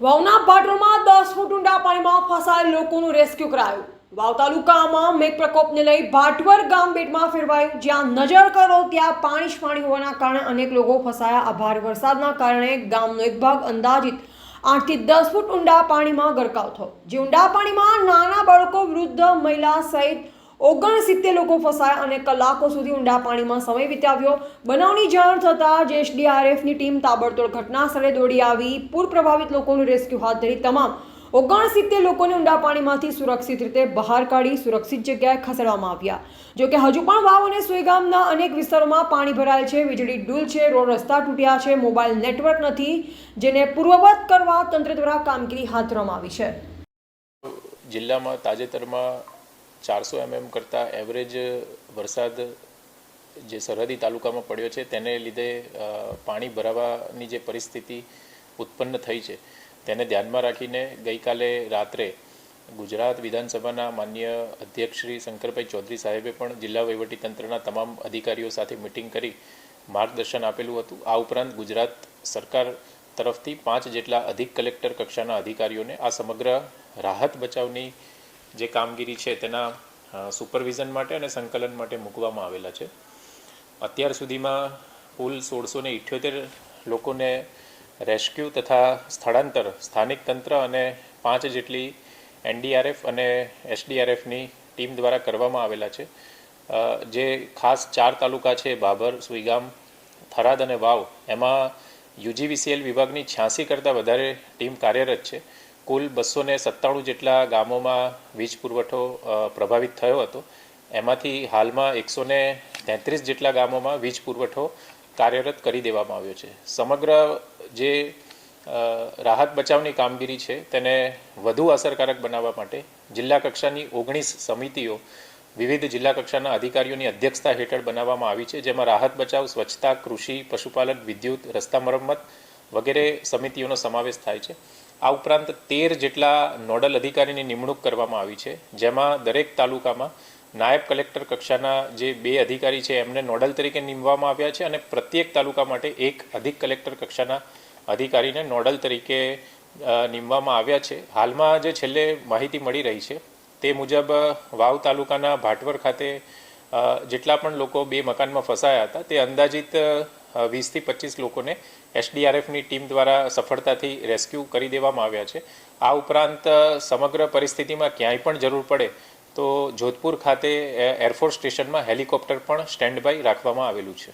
વાવના ભાટોળમાં દસ ફૂટ ઊંડા પાણીમાં ફસાયેલ લોકોનું રેસ્ક્યુ કરાયું. વાવ તાલુકામાં મેઘ પ્રકોપને લઈ ભાટવર ગામ બેટમાં ફેરવાયું જ્યાં નજર કરો ત્યાં પાણી જ પાણી હોવાના કારણે અનેક લોકો ફસાયા. આભાર વરસાદના કારણે ગામનો એક ભાગ અંદાજિત આઠથી દસ ફૂટ ઊંડા પાણીમાં ગરકાવ થયો. જે ઊંડા પાણીમાં નાના બાળકો, વૃદ્ધ, મહિલા સહિત ઓગણસિત્તેર લોકો ફસાયા અને કલાકો સુધી ઊંડા પાણીમાં સમય વિતાવ્યો. બનાવની જાણ થતાં જે એસડીઆરએફની ટીમ તાબડતોડ ઘટના સ્થળે દોડી આવી. પૂર પ્રભાવિત લોકોનું રેસ્ક્યુ હાથ ધરી તમામ ઓગણસિત્તેર લોકોને ઊંડા પાણીમાંથી સુરક્ષિત રીતે બહાર કાઢી સુરક્ષિત જગ્યાએ ખસેડવામાં આવ્યા. જોકે હજુ પણ વાવ અને સુઈગામના અનેક વિસ્તારોમાં પાણી ભરાયેલ છે, વીજળી ડૂલ છે, રોડ રસ્તા તૂટ્યા છે, મોબાઈલ નેટવર્ક નથી, જેને પૂર્વવત કરવા તંત્ર દ્વારા કામગીરી હાથ ધરવામાં આવી છે. જિલ્લામાં તાજેતરમાં ચારસો એમએમ કરતાં એવરેજ વરસાદ જે સરહદી તાલુકામાં પડ્યો છે, તેને લીધે પાણી ભરાવાની જે પરિસ્થિતિ ઉત્પન્ન થઈ છે, તેને ધ્યાનમાં રાખીને ગઈકાલે રાત્રે ગુજરાત વિધાનસભાના માન્ય અધ્યક્ષ શ્રી શંકરભાઈ ચૌધરી સાહેબે પણ જિલ્લા વહીવટીતંત્રના તમામ અધિકારીઓ સાથે મિટિંગ કરી માર્ગદર્શન આપેલું હતું. આ ઉપરાંત ગુજરાત સરકાર તરફથી પાંચ જેટલા અધિક કલેક્ટર કક્ષાના અધિકારીઓને આ સમગ્ર રાહત બચાવની જે કામગીરી છે તેના સુપરવિઝન માટે અને સંકલન માટે મૂકવામાં આવેલા છે. અત્યાર સુધીમાં કુલ સોળસો ને ઇઠ્યોતેર લોકોને રેસ્ક્યુ તથા સ્થળાંતર, સ્થાનિક તંત્ર અને પાંચ જેટલી એનડીઆરએફ અને એસડીઆરએફની ટીમ દ્વારા કરવામાં આવેલા છે. જે ખાસ ચાર તાલુકા છે, બાબર, સુઈગામ, થરાદ અને વાવ, એમાં યુજીવીસીએલ વિભાગની છ્યાસી કરતાં વધારે ટીમ કાર્યરત છે. કુલ બસો ને સત્તાણું જેટલા ગામોમાં વીજ પુરવઠો પ્રભાવિત થયો હતો. એમાંથી હાલમાં એકસો ને તેત્રીસ જેટલા ગામોમાં વીજ પુરવઠો કાર્યરત કરી દેવામાં આવ્યો છે. સમગ્ર જે રાહત બચાવની કામગીરી છે, તેને વધુ અસરકારક બનાવવા માટે જિલ્લા કક્ષાની ઓગણીસ સમિતિઓ વિવિધ જિલ્લા કક્ષાના અધિકારીઓની અધ્યક્ષતા હેઠળ બનાવવામાં આવી છે, જેમાં રાહત બચાવ, સ્વચ્છતા, કૃષિ, પશુપાલન, વિદ્યુત, રસ્તા મરમ્મત વગેરે સમિતિઓનો સમાવેશ થાય છે. આ ઉપરાંત તેર જેટલા નોડલ અધિકારીની નિમણૂક કરવામાં આવી છે, જેમાં દરેક તાલુકામાં નાયબ કલેક્ટર કક્ષાના જે બે અધિકારી છે, એમને નોડલ તરીકે નીમવામાં આવ્યા છે અને પ્રત્યેક તાલુકા માટે એક અધિક કલેક્ટર કક્ષાના અધિકારીને નોડલ તરીકે નીમવામાં આવ્યા છે. હાલમાં જે છેલ્લે માહિતી મળી રહી છે, તે મુજબ વાવ તાલુકાના ભાટવર ખાતે જેટલા પણ લોકો બે મકાનમાં ફસાયા હતા, તે અંદાજિત વીસથી પચીસ લોકોને એસડીઆરએફની ટીમ દ્વારા સફળતાથી રેસ્ક્યુ કરી દેવામાં આવ્યા છે. આ ઉપરાંત સમગ્ર પરિસ્થિતિમાં ક્યાંય પણ જરૂર પડે તો જોધપુર ખાતે એરફોર્સ સ્ટેશનમાં હેલિકોપ્ટર પણ સ્ટેન્ડ બાય રાખવામાં આવેલું છે.